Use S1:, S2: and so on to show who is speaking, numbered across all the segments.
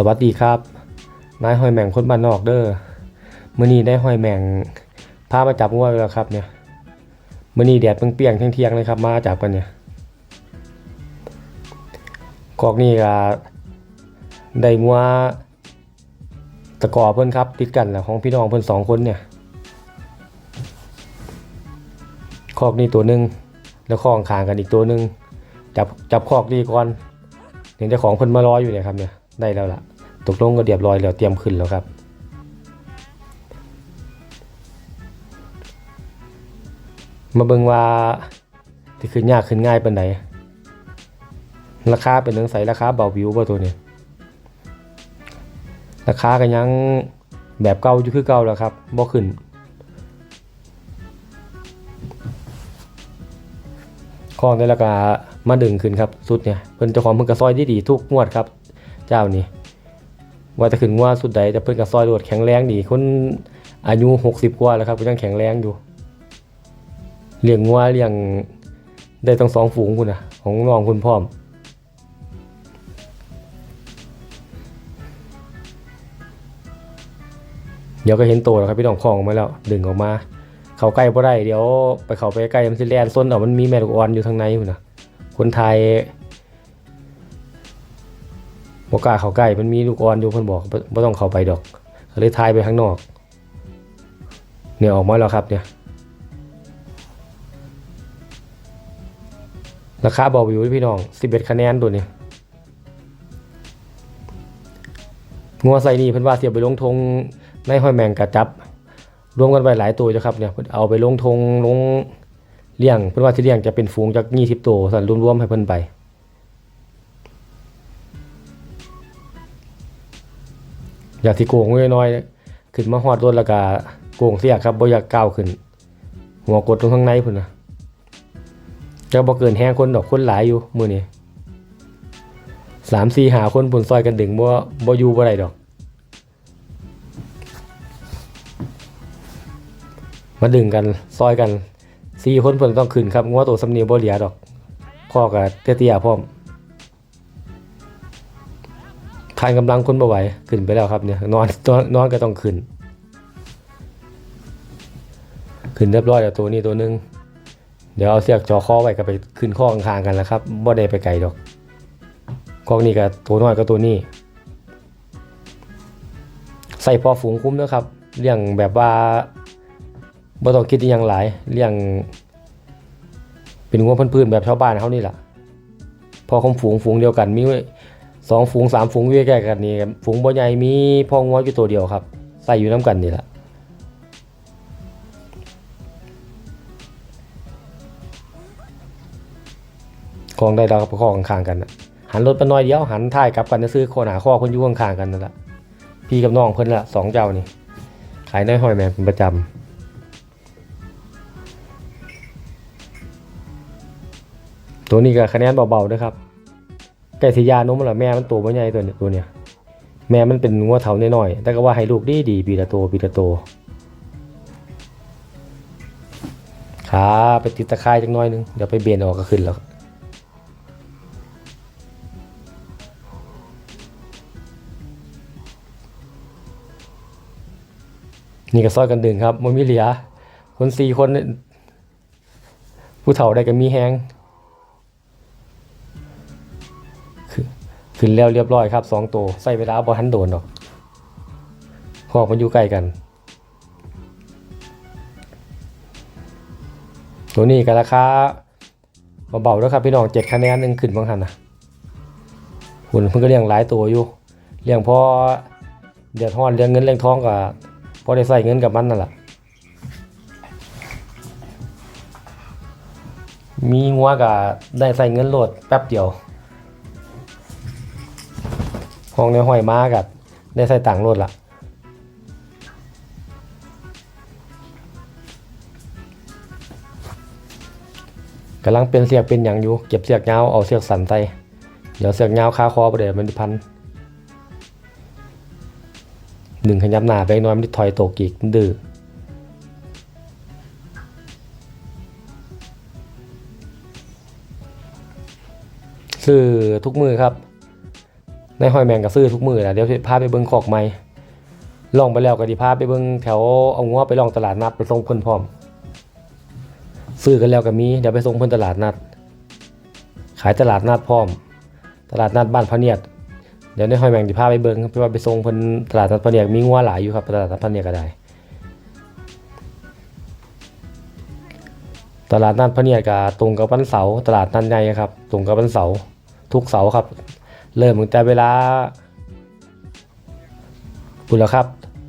S1: สวัสดีครับ นายหอยแมงคนบ้านนอกเด้อมื้อนี้ได้หอยแมงพามาจับงัวแล้วครับเนี่ยมื้อนี้แดดเปรี้ยงเที่ยงเลยครับ มาจับกันเนี่ยกอกนี่ก็ได้งัวตะกอเพิ่นครับติดกันแหละของพี่น้องเพิ่นสองคนเนี่ยคอกนี่ตัวหนึ่งแล้วคอกขางกันอีกตัวหนึ่งจับจับคอกนี่ก่อนเห็นเจ้าของเพิ่นมารออยู่เนี่ยครับเนี่ย ได้แล้วล่ะ ตกลงก็เรียบร้อยแล้วเตรียมขึ้นแล้วครับ มาเบิ่งว่าที่ขึ้นยากขึ้นง่ายเปานใดราคาเป็นจังไสราคาเบาวิวบ่ตัวนี้ ราคาก็ยังแบบเก่าอยู่คือเก่าแล้วครับบ่ขึ้นของได้แล้วก็มาดึงขึ้นครับสุดเนี่ยเพิ่นเจ้าของเพิ่นก็ซอยดีๆทุกงวดครับ เจ้านี่ว่าจะขึ้นว่าสุดใดแต่เพิ่นก็ซอยโดดแข็งแรงดีคนอายุ 60 กว่าแล้วครับก็ยังแข็งแรงอยู่เลี้ยงงัวเลี้ยงได้ตั้งสองฝูงคุณนะของน้องคุณพร้อมเดี๋ยวก็เห็นโตแล้วครับพี่น้องของออกมาแล้วดึงออกมา เขาใกล้บ่ได้เดี๋ยวไปเขาไปใกล้มันสิแล่นส้นเอามันมีแม่ลูกอ่อนอยู่ทางในพุ่นะคนไทย บ่กล้าเข้าใกล้มันมีลูกอ่อนอยู่เพิ่นบอกบ่ต้องเข้าไปดอกก็เลยทายไปข้างนอก เนี่ยออกมาแล้วครับเนี่ย ราคาบอกอยู่พี่น้อง11คะแนนตัวนี้งัวใส่นี่เพิ่นว่าเสียบไปลงทงในห้อยแมงกะจับ รวมกันไปหลายตัวจ้ะครับเนี่ยเพิ่นเอาไปลงทงลงเลี้ยงเพิ่นว่าสิเลี้ยงจะเป็นฝูงจาก20ตัวสั่นรวมๆให้เพิ่นไป อยากที่โกงน้อยๆขึ้นมาฮอดรถแล้วก็โกงเสียครับบ่อยากก้าวขึ้น หัวกดตรงข้างในพุ่นนะจะบ่เกินแฮงคนดอกคนหลายอยู่มือนี้สามสี่หาคนพุ่นซอยกันดึงบ่บ่อยู่บ่ได้ดอก มาดึงกันซอยกันสี่คนเพิ่นต้องขึ้นครับงัวตัวสำเนียงบ่เหลียดอกข้อกับเตี้ยๆพร้อม ทานกำลังคนบ่ไหวขึ้นไปแล้วครับเนี่ยนอนนอนนอนก็ต้องขึ้น ขึ้นเรียบร้อยแล้วตัวนี้ตัวหนึง เดี๋ยวเอาเสียกจอคอไว้ก็ไปขึ้นข้อข้างๆกันแล้วครับบ่ได้ไปไกลดอกกอนี้กับตัวน้อยก็ตัวนี้ ใส่พอฝูงคุ้มนะครับเลี้ยงแบบว่าบ่ต้องคิดอหยังหลายเลี้ยง เป็นงัวพื้นๆแบบชาวบ้านเขานี่แหละพอคมฝูงฝูงเดียวกันมีไว้ สองฝูงสามฝูงอยู่ใกล้กันนี่ฝูงบ่ใหญ่มีพ่องัวอยู่ตัวเดียวครับใส่อยู่น้ำกันนี่แหละคลองได้เราก็ประคองข้างกันนะหันรถไปหน้อยเดียวหันท้ายกลับกันจะซื้อโคหนาข้อคนอยู่ข้างกันนั่นแหละพี่กับน้องเพิ่นละสองเจ้านี่ขายในห้อยแมงเป็นประจำตัวนี้ก็คะแนนเบาๆด้วยครับ ไก่สียานมละแม่มันตัวไม่ใหญ่ตัวเนี้ยตัวเนี้ยแม่มันเป็นงัวเถาน้อยๆแต่ก็ว่าให้ลูกดีดีปีละโตปีละโตขาไปติดตะไคร้จักน้อยนึงเดี๋ยวไปเบนออกก็ขึ้นแล้วนี่ก็ซอยกันดึงครับมันมีเหลียคนสี่คน ผู้เฒ่าได้ก็มีแฮง ขึ้นแล้วเรียบร้อยครับสองตัวใส่เวลาบอทันโดนหรอกขอกมันอยู่ใกล้กัน ตัวนี้ก็ราคาเบาๆแล้วครับพี่น้องเจ็ดคะแนนหนึ่งขึ้นบางทันนะหุ่นเพิ่งก็เลี้ยงหลายตัวอยู่เลี้ยงพอเดือดร้อนเลี้ยงเงินเลี้ยงท้องกับพอได้ใส่เงินกับมันนั่นแหละมีงัวกับได้ใส่เงินโหลดแป๊บเดียว ห้องในห้อยม้ากับได้ใส่ต่างรถละกำลังเป็นเสียกเป็นอย่างอยู่ เก็บเสียกยาวเอาเสียกสันใส่เดี๋ยวเสียกยาวคาคอไปเดี๋ยวมันพันหนึ่งขยับหน้าไปน้อยมันถอยโตกีกมันดื้อซื้อทุกมือครับ ในห้อยแมงก็ซื้อทุกมือแหละเดี๋ยวพาไปเบิ่งคอกใหม่ลองไปแล้วก็สิพาไปเบิ่งแถวเอางัวไปลองตลาดนัดไปส่งเพิ่นพร้อม ซื้อกันแล้วก็มีเดี๋ยวไปส่งเพิ่นตลาดนัด ขายตลาดนัดพร้อม ตลาดนัดบ้านพะเนียดเดี๋ยวในห้อยแมงสิพาไปเบิ่งไปว่าไปส่งเพิ่นตลาดนัดพะเนียดมีงัวหลายอยู่ครับตลาดนัดพะเนียดก็ได้ ตลาดนัดพะเนียดก็ตรงกับวันเสาร์ตลาดนัดใหญ่ครับ ตรงกับวันเสาร์ทุกเสาร์ครับ เริ่มตั้งแต่เวลาพุ่นละครับ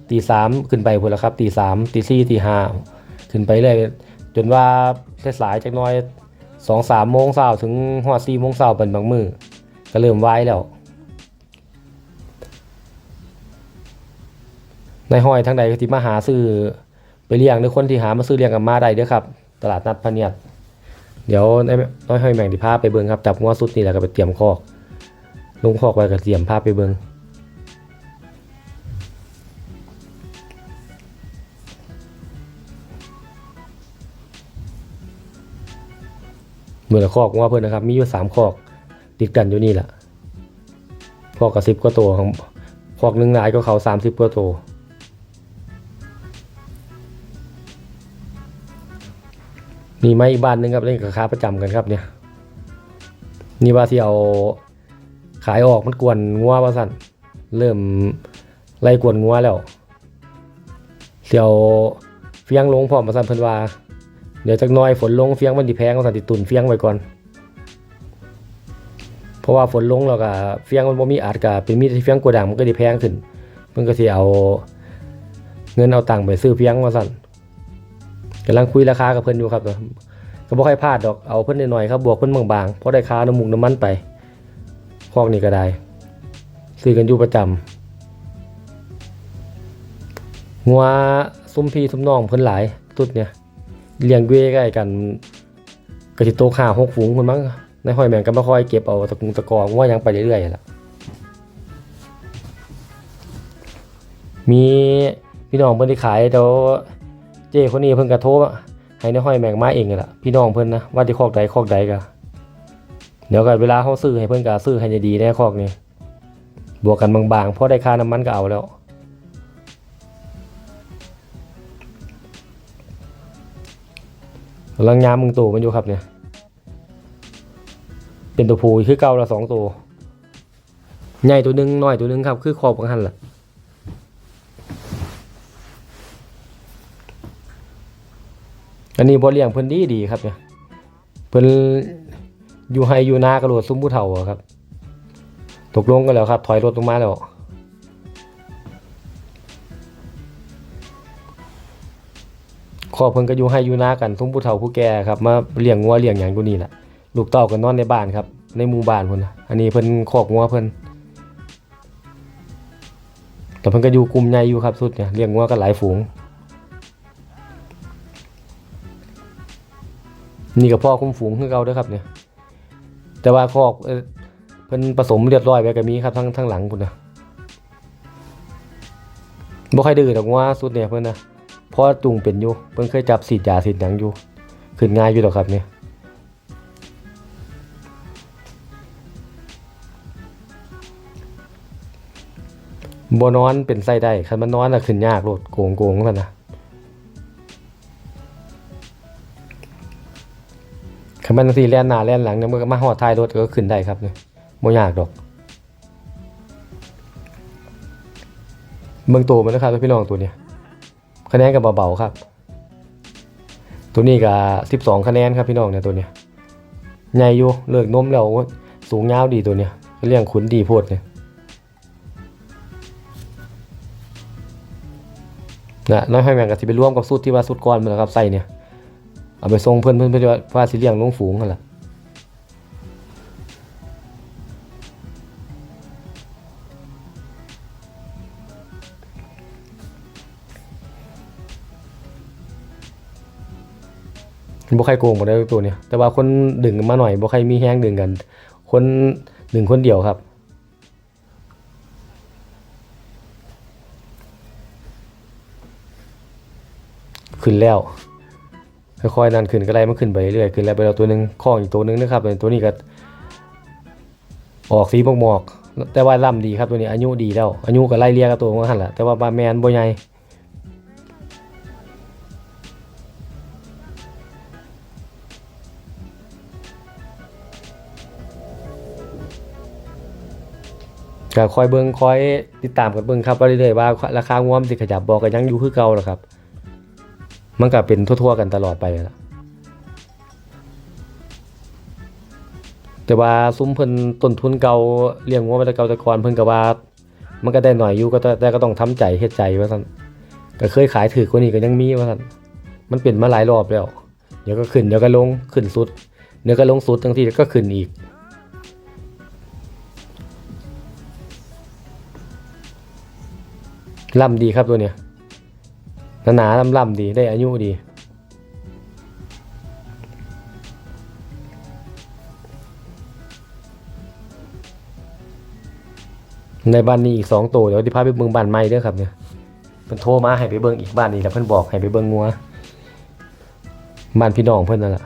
S1: ตีสามขึ้นไปพุ่นละครับตีสามตีสี่ตีห้าขึ้นไปเลยจนว่าเสายจักน้อยสองสามโมงเช้าถึงหัวสี่โมงเช้าเป็นบางมือก็เริ่มไหวแล้วในห้อยทั้งใดก็ที่มาหาซื้อไปเลี้ยงหรือคนที่หามาซื้อเลี้ยงกับมาได้เด้อครับ ตลาดนัดพะเนียดเดี๋ยวนน้อยห้อยแมงที่พาไปเบิ่งครับจับงัวสุดนี่แล้วก็ไปเตรียมคอก ลงคอกไว้ก็เตรียมพาพไปเบิงเมื่อละคอกงัวเพิ่นนะครับ มีอยู่สามคอก ติดกันอยู่นี่แหละคอกกับสิบกว่าตัวของคอกหนึ่งหลายก็เขาสามสิบกว่าตัวนี่ไม่อีกบ้านหนึงครับเล่นกับค้าประจำกันครับเนี่ยนี่ว่าที่เอาายออกมันกวนงัวว่าสั่นเริ่มไล่กวนงัวแล้วเดี๋ยวเฟียงลงพร้อมมาสั่นเพิ่นว่า เดี๋ยวจักน้อยฝนลงเฟียงมันดิแพงว่าสั่นติตุนเฟียงไว้ก่อน เพราะว่าฝนลงแล้วก็เฟียงมันบ่มีอาจก็เป็นมีดที่เฟียงกวดังมันก็ดิแพงขึ้นเพิ่นก็สิเอาเงินเอาตังค์ไปซื้อเฟียงว่าสั่นกำลังคุยราคากับเพิ่นอยู่ครับก็บ่ค่อยพลาดดอกเอาเพิ่นหน่อยๆครับบวกเพิ่นบางๆพอได้ค่าน้ำมุกน้ำมันไป อกนี่ก็ได้ ซื้อกันอยู่ประจำงัวซุ้มพี่ซุ้มน้องเพิ่นหลายตุดเนี่ยเลี้ยงด้วยใกล้กันก็สิโตค่าหกฝูงเพิ่นมั้งในห้อยแมงก็บ่ค่อยเก็บเอาตะกุงตะกองัวยังไปเรื่อยๆล่ะมีพี่น้องเพิ่นที่ขายเดี๋ยวเจ้คนนี้เพิ่นก็โทรมาให้ในห้อยแมงมาเองนี่ะพี่น้องเพิ่นนะว่าที่คอกใดคอกใดก็ เดี๋ยวก็เวลาเขาซื้อให้เพิ่อนก็ซื้อให้ดีๆแน่คอกนี้บวกกันบางๆเพอได้ค่าน้ำมันก็เอาแล้ว ลังยามมึงตัวมันอยู่ครับเนี่ย เป็นตัวผู้คือเก่าละสองตัว ใหญ่ตัวหนึงน้อยตัวหนึงครับ คือคอกบางหันล่ะอันนี้บ่เลี้ยงเพิ่นดีดีครับเนี่ยเพิ่น อยู่ไฮอยู่นากระโดดซุ้มผู้เฒ่าอครับ ตกลงกันแล้วครับ ถอยรถลงมาแล้วขอเพิ่นก็อยู่ไฮอยู่นากันซุ้มผู้เฒ่าผู้แก่ครับ มาเลี้ยงงัวเลี้ยงหยังอยู่นี่แหละลูกเต้าก็นนอนในบ้านครับ ในหมู่บ้านพุ่นน่ะอันนี้เพิ่นคอกงัวเพิ่นแต่เพิ่นก็อยู่กลุ่มใหญ่อยู่ครับสุดเนี่ยเลี้ยงงัวกันหลายฝูงนี่กับพ่อคุ้มฝูงคือเก่าด้วยครับเนี่ย แต่ว่าคอกเออเพิ่นผสมเรียบร้อยไปก็มีครับทั้งทั้งหลังพุ่นนะบ่ค่อยดื้อดอกว่าสุดเนี่ยเพิ่นนะพราะจุงเป็นอยู่เพิ่นเคยจับสีดยาสีดหยังอยู่ขึ้นง่ายอยู่ดอกครับเนี่ยบ่นอนเป็นไส้ได้คันมันนอนน่ะขึ้นยากโลดโกงโกงซั่นนะ คันมันสิแล่นหน้าแล่นหลังเนี่ยมันก็มาฮอดท้ายรถก็ขึ้นได้ครับเนี่ยบ่ยากดอกเบิ่งตัวมันนะครับพี่น้องตัวเนี้ยคะแนนก็เบาๆครับ ตัวนี้ก็12คะแนนครับพี่น้องเนี่ยตัวเนี้ยใหญ่อยู่เลิกนมแล้วสูงยาวดีตัวเนี้ยเลี้ยงขุนดีโพดเนี่ยนะน้อยให้แมงก็สิไปร่วมกับสูตรที่ว่าสูตรก้อนมันนะครับใส่เนี่ย เอาไปส่งเพื่อนเพื่อนเพื่อนว่าสิเลี้ยงลงฝูงกันล่ะบ่ใครโกงบ่ได้ตัวเนี่ยแต่ว่าคนดึงมาหน่อยบ่ใครมีแห้งดึงกัน คนดึงคนเดียวครับขึ้นแล้ว ค่อยๆนั่นขึ้นก็ได้มันขึ้นไปเรื่อยขึ้นแล้วไปแล้วตัวหนึ่งข้องอีกตัวหนึ่งนะครับตัวนี้ก็ออกสีหมอกๆแต่ว่าล่ำดีครับตัวนี้อายุดีแล้วอายุก็ไล่เรียกกับตัวมันหันแหละแต่ว่าบาแมนบ่ใหญ่ก็คอยเบิ่งคอยติดตามกันเบิ่งครับว่าเรื่อยๆว่าราคางวมสิขยับบอกก็ยังอยู่คือเก่าแหละครับ มันก็เป็นทั่วๆกันตลอดไปนั่นล่ะแต่ว่าซุ้มเพิ่นต้นทุนเก่าเลี้ยงงัวมาแต่เก่าแต่ก่อนเพิ่นก็ว่ามันก็ได้หน่อยอยู่ก็แต่ก็ต้องทำใจเฮ็ดใจว่าซั่นก็เคยขายถือกว่านี้ก็ยังมีว่าซั่นมันเป็นมาหลายรอบแล้ว เดี๋ยวก็ขึ้นเดี๋ยวก็ลงขึ้นสุด เดี๋ยวก็ลงสุดทั้งที่ก็ขึ้นอีกล่ำดีครับตัวเนี้ย หนาๆล่ำๆดีได้อายุดี ในบ้านนี้อีกสองตัวเดี๋ยวที่พาไปเบิ่งบ้านใหม่เด้อครับเนี่ยเพิ่นโทรมาให้ไปเบิ่งอีกบ้านนี้แล้วเพิ่นบอกให้ไปเบิ่งงัวบ้านพี่น้องเพิ่นนั่นแหละ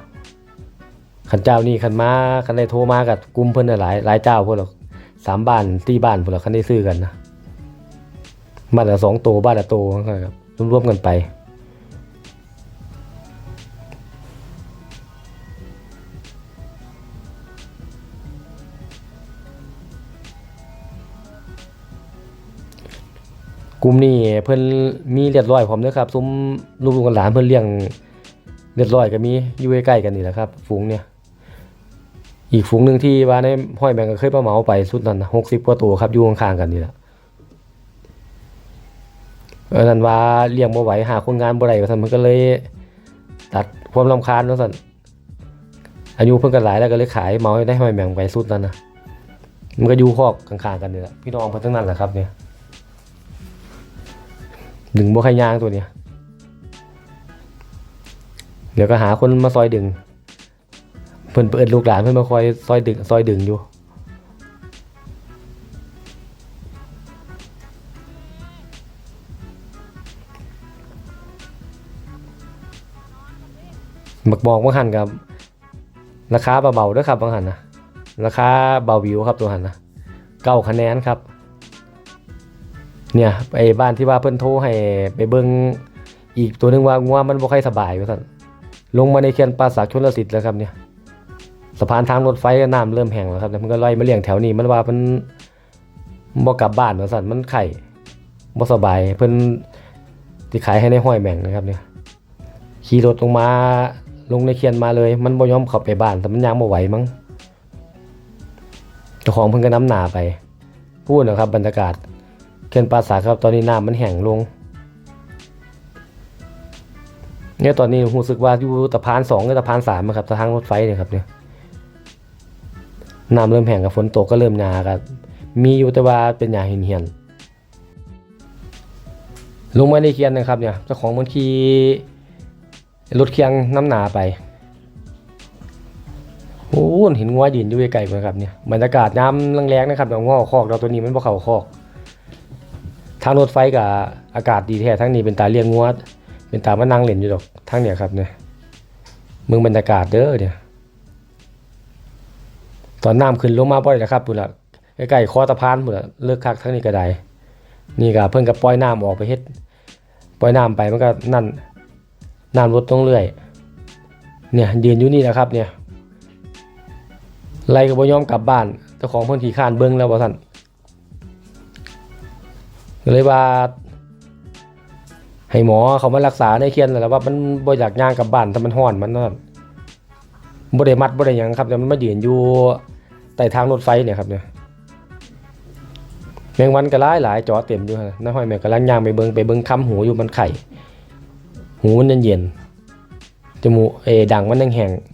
S1: ขันเจ้านี่ขันมาขันได้โทรมากับกลุ่มเพิ่นน่ะหลายหลายเจ้าพุ่นหรอกสามบ้านสี่บ้านพุ่นหรอกขันได้ซื้อกันนะบ้านละสองตัวบ้านละตัวครับ ร่วมๆกันไป กลุ่มนี้เพิ่นมีเรียบร้อยพร้อมเด้อครับ ซุ้มลูกๆกันหลานเพิ่นเลี้ยงเรียบร้อยก็มีอยู่ใกล้ๆกันนี่แหละครับ ฝูงเนี่ย อีกฝูงหนึ่งที่ว่าในห้อยแบงก็เคยมาเหมาไปสุดนั้นหกสิบกว่าตัวครับอยู่ข้างๆกันนี่แหละ เออนั่นว่าเลี้ยงบ่ไหวหาคนงานบ่ได้ว่าซั่นมันก็เลย ตัดความรำคาญว่าซั่นอายุเพิ่นก็หลายแล้วก็เลยขายเมาได้ห้อยแบงไปสุดนั้นนะมันก็อยู่คอกข้างๆกันนี่แหละพี่น้องเพิ่นทั้งนั้นแหละครับเนี่ยดึงบ่ใครย่างตัวเนี้ยเดี๋ยวก็หาคนมาซอยดึงเพิ่นเปิดลูกหลานเพิ่นมาคอยซอยดึงซอยดึงอยู่ บักบอกบางหันกับ ราคาเบาๆด้วยครับบางหันนะราคาเบาวิวครับตัวหันนะเก้าคะแนนครับ เนี่ยไอ้บ้านที่ว่าเพิ่นโทรให้ไปเบิ่งอีกตัวหนึงว่างัวมันบ่ค่อยสบายว่าซั่นลงมาในเขื่อนป่าสักชนลสิทธิ์แล้วครับเนี่ยสะพานทางรถไฟก็น้ำเริ่มแห้งแล้วครับแล้วมันก็ลอยมาเลี้ยงแถวนี้มันว่ามันบ่กลับบ้านว่าซั่นมันไข้บ่สบายเพิ่นที่ขายให้ในห้อยแม่งนะครับเนี่ยขี่รถลงมา ลงในเขื่อนมาเลย มันบ่ยอมเข้าไปบ้าน แต่มันย่างบ่ไหวมั้งเจ้าของเพิ่นก็น้ำหนาไป พูดนะครับบรรยากาศเขื่อนป่าสักครับตอนนี้น้ำมันแห้งลง เนี่ยตอนนี้รู้สึกว่าอยู่ตะพานสองกับตะพานสามอะครับทางรถไฟเนี่ยครับเนี่ยน้ำเริ่มแห้งกับฝนตกก็เริ่มหนาครับมีอยู่แต่ว่าเป็นหยาเหียนๆลงมาในเคียนนะครับเนี่ยเจ้าของมันขี่ รถเคียงน้ำหนาไปโอ้เห็นงัวยืนอยู่ไกลๆเลยครับเนี่ยบรรยากาศน้ำแรงๆนะครับแต่ง้อคอกเราตัวนี้มันบ่เข่าคอก ทางรถไฟกับอากาศดีแท้ทั้งนี้เป็นตาเลี้ยงงัวเป็นตามานั่งเล่นอยู่ดอกทั้งเนี่ยครับเนี่ยมืองบรรยากาศเด้อเนี่ยตอนน้ำขึ้นลงมาบ่อยนะครับพุ่นละใกล้ๆคอตะพานพุ่นละเลิกคักทั้งนี้ก็ได้นี่ก็เพิ่นก็ปล่อยน้ำออกไปเฮ็ดปล่อยน้ำไปมันก็นั่น น้ำลดต้องเรื่อย เนี่ยยืนอยู่นี่นะครับเนี่ยไล่ก็บ่ยอมกลับบ้านเจ้าของเพิ่นขี่ข้านเบิ่งแล้วบ่ซั่นเลยว่า ให้หมอเขามารักษาในเคียนและว่ามันบ่อยากย่างกลับบ้านถ้ามันห้อนมันนั่นบ่ได้มัดบ่ได้หยังครับแต่มันมายืนอยู่ใต้ทางรถไฟเนี่ยครับเนี่ยแมงวันก็หลายหลายจอเต็มอยู่ฮะห้อยแม่กำลังย่างไปเบิ่งไปเบิ่งคำหูอยู่มันไข่ หูมันเย็นๆจมูกเอดังมันแห้งๆ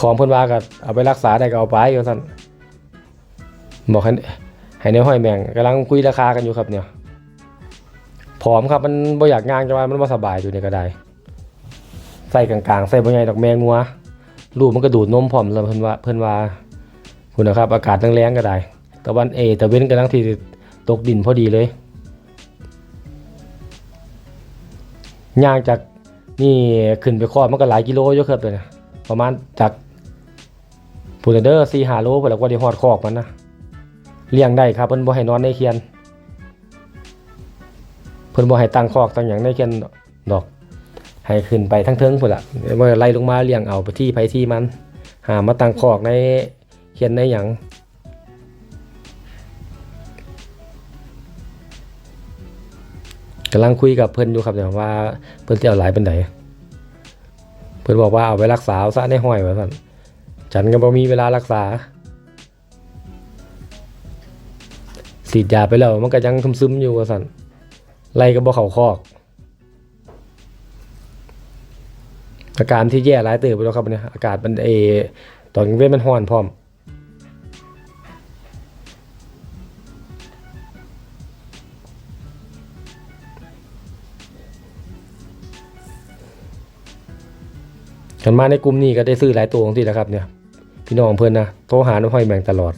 S1: ของเพิ่นว่าก็เอาไปรักษาได้ก็เอาไปว่าซั่นบอกให้ให้ในห้อยแบ่งกำลังคุยราคากันอยู่ครับเนี่ยผอมครับมันบ่อยากงานจังว่ามันบ่สบายอยู่เนี่ยก็ได้ใส่กลางๆใส่บ่ใหญ่ดอกแมงงัวลูกมันก็ดูดนมพร้อมแล้วเพิ่นว่าเพิ่นว่าคุณนะครับ อากาศแรงๆก็ได้ตะวันเอตะเว้นกำลังที่ตกดินพอดีเลย ย่างจากนี่ขึ้นไปคอดมันก็หลายกิโลอยู่ครับเลยนะประมาณจากพูดเด้อ4 5โลเพิ่นแล้วก็ได้ฮอดคอกมันนะเลี้ยงได้ครับเพิ่นบ่ให้นอนในเคียน เพิ่นบ่ให้ตั้งคอกตั้งหยังในเคียนดอก ให้ขึ้นไปทั้งเทิงพุ่นละเดี๋ยวบ่ไล่ลงมาเลี้ยงเอาไปที่ไผที่มัน หามาตั้งคอกในเคียนในหยัง กำลังคุยกับเพิ่อนอยู่ครับแต่ว่าเพิ่อนสิเอาหลายปานใดเพิ่อนบอกว่าเอาไว้รักษาซะในห้อยว่าซั่นฉันก็บ่มีเวลารักษาฉีดยาไปแล้วมันก็ยังซึมๆอยู่ว่าซั่นไล่ก็บ่เข้าคอกอาการที่แย่ร้ายเติบไปแล้วครับเนี่ยอากาศมันเอตอนเว้นมันร้อนพร้อม กันมาในกลุ่มนี้ก็ได้ซื้อหลายตัวของที่แล้วครับเนี่ย พี่น้องเพื่อนนะโทรหาน้องห้อยแมงตลอด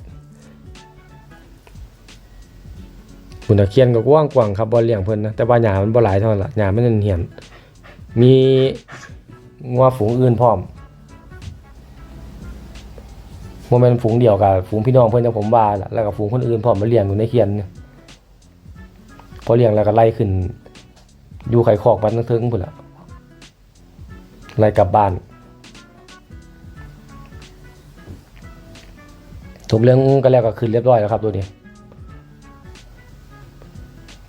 S1: คุณตะเคียนก็กว้างกว่างครับบอลเลี้ยงเพิ่อนนะแต่ว่าหญ้ามันบ่หลายเท่านั้นละหญ้ามันเหี่ยนมีงัวฝูงอื่นพร้อมโมเมนต์ฝูงเดียวกับฝูงพี่น้องเพื่อนกับผมว่าล่ะแล้วก็ฝูงคนอื่นพร้อมมาเลี้ยงอยู่ในเคียนพอเลี้ยงแล้วก็ไล่ขึ้น อยู่ไข่คอกมันทั้งเทิงพุ่นละไล่กลับบ้าน จบเรื่องก็แล้วก็ขึ้นเรียบร้อยแล้วครับตัวนี้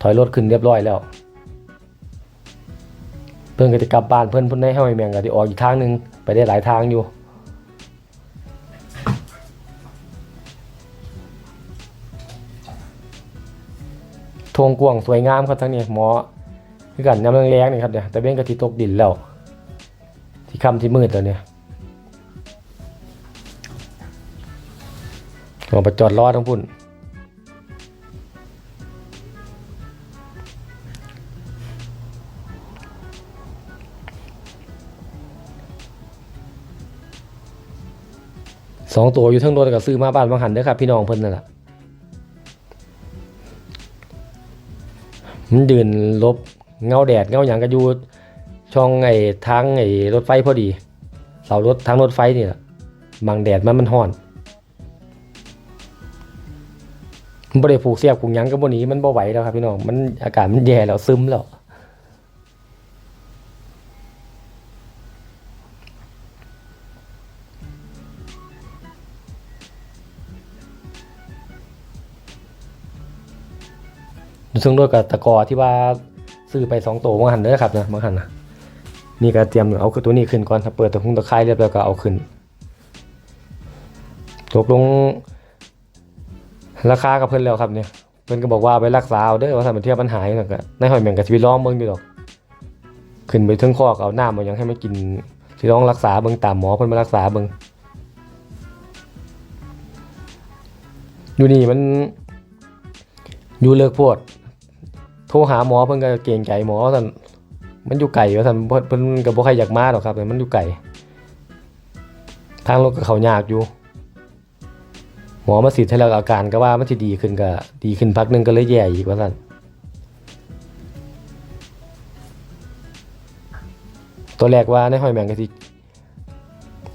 S1: ถอยรถขึ้นเรียบร้อยแล้ว เพื่อนก็จะกลับบ้านเพื่อนเพื่อนให้ห้อยแมงก็จะออกอีกทางหนึ่งไปได้หลายทางอยู่ทงกวงสวยงามครับทั้งนี้หมอคือกันน้ำแรงๆนี่ครับเนี่ยแต่เบ้นก็ที่ตกดินแล้วที่คำที่มืดแล้วเนี่ย ลองไปจอดรอทั้งพุ่นสองตัวอยู่ทั้งรถก็ซื้อมาบ้านบางหันเด้อครับพี่น้องเพิ่นนั่นแหละมันยืนลบเงาแดดเงาหยังก็อยู่ช่องไอ้ทางไอ้รถไฟพอดี เสารถทางรถไฟนี่แหละบังแดดมันมันฮ้อน บ่ได้ผูกเสียบผูกยังก็บ่หนีมันบ่ไหวแล้วครับพี่น้องมันอากาศมันแย่แล้วซึมแล้วซึ่งด้วยกับตะกอที่ว่าซื้อไปสองตัวมังหันเด้อครับนะมังหันนะนี่ก็เตรียมเอาตัวนี้ขึ้นก่อนถ้าเปิดตะคุงตะไคร้เรียบร้อยก็เอาขึ้นจบลง ราคากับเพิ่นแล้วครับเนี่ยเพิ่นก็บอกว่าไปรักษาเอาเด้อว่าถ้ามันเทียบปัญหาอย่างนั้นก็ในหอยแมงกับชีวิตร้องเบิ่งอยู่ดอก ขึ้นไปถึงคอกเอาน้ำมายังให้มันกินสิร้องรักษาเบิ่งตามหมอเพิ่นมารักษาเบิ่งอยู่นี่มันอยู่เลิกโพดโทรหาหมอเพิ่นก็เกรงใจหมอท่านมันอยู่ไกลว่าท่านเพิ่นเพิ่นก็บ่ใครอยากมาหรอกครับแต่มันอยู่ไกลทางรถก็เขายากอยู่ หมอมาสิทธิ์ให้แล้วอาการก็ว่ามันสิดีขึ้นก็ดีขึ้นพักนึงก็เลยแย่อีกว่าซั่นตัวแรกว่าในห้อยแมงก็สิ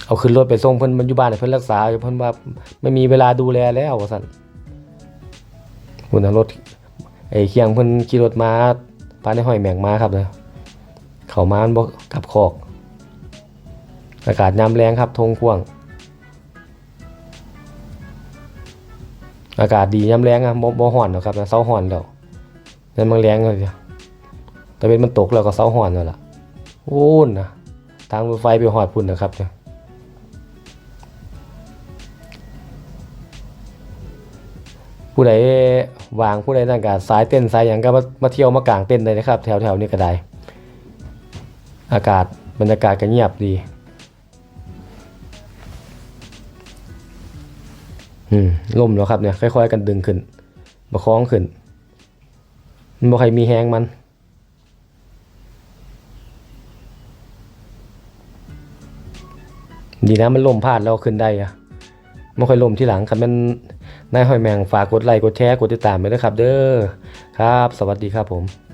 S1: เอาขึ้นรถไปส่งเพิ่นมันอยู่บ้านเพิ่นรักษาเพิ่นว่าไม่มีเวลาดูแลแล้วว่าซั่นคุณรถไอ้เคียงเพิ่นขี่รถมาพาในห้อยแมงมาครับเลยเขามามันบ่กลับคอก อากาศยามแรงครับทงกว้าง อากาศดียามแรงอะบ่บ่ฮ้อนหรอกครับเซาฮ้อนแล้วนั่นมันแรงเลยจ้ะแต่เป็นมันตกแล้วก็เซาฮ้อนแล้วล่ะโอ้นนะทางรถไฟไปฮอดพุ่นนะครับเนี่ยผู้ใดวางผู้ใดต่างการสายเต้นสายอย่างก็มามาเที่ยวมากางเต้นเลยนะครับ แถวแถวๆนี้ก็ได้ อากาศบรรยากาศก็เงียบดี อืมล่มแล้วครับเนี่ยค่อย ๆ กันดึงขึ้นประคองขึ้นมันบ่ใครมีแหงมัน ดีนะมันล่มพลาดแล้วขึ้นได้อะไม่ค่อยล่มที่หลังครับมันนายหอยแมงฝากกดไลค์กดแชร์กดติดตามไปด้วยครับ เด้อครับ สวัสดีครับผม